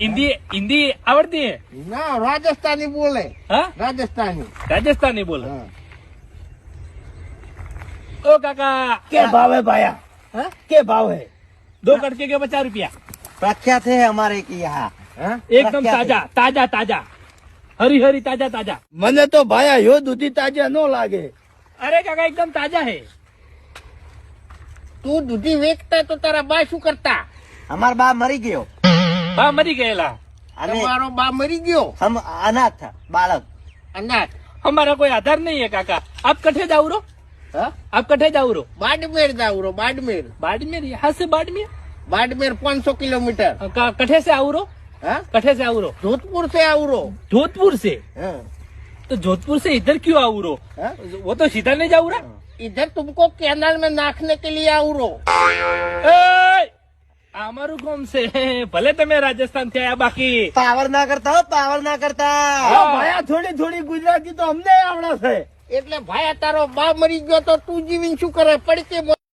हिंदी हिंदी आवडती है ના રાજસ્થાની બોલે हाँ રાજસ્થાની राजस्थानी बोल હા. ओ काका के भाव है भाया हाँ? के भाव है दो कटके के पचास रुपया प्रख्यात है हमारे की यहाँ હા? एकदम ताजा ताजा ताजा हरी हरी ताजा ताजा મને તો ભાયા યો દૂધી તાજા નો લાગે अरे काका एकदम ताजा है તું દૂધી વેચતા તો તારા બા શું કરતા हमारा बाप मरी गयो બા મરી ગયેલા. અને મારો બા મરી ગયો? હમ અનાથ બાળક. અનાથ? અમારા કોઈ આધાર નહીં હે કાકા. આપ કઠે જાવ રો આપ કઠે જાવ રો બાડમેર જાવ રો બાડમેર. બાડમેર? હા સે બાડમેર? બાડમેર પાંચસો કિલોમીટર. કઠે સે આવ રો कठे से आवरो जोधपुर से आवरो जोधपुर से तो जोधपुर से इधर क्यों आवरो वो तो सीधा नहीं जाऊरा इधर तुमको कैनाल में नाखने के लिए आवरो અમારું કોમ છે. ભલે તમે રાજસ્થાનથી આયા બાકી. પાવર ના કરતા હો પાવર ના કરતા. ભાયા થોડી થોડી ગુજરાતી તો અમને આવડે છે. એટલે ભાઈ તારો બા મરી ગયો તો તું જીવીને શું કરે? પડકે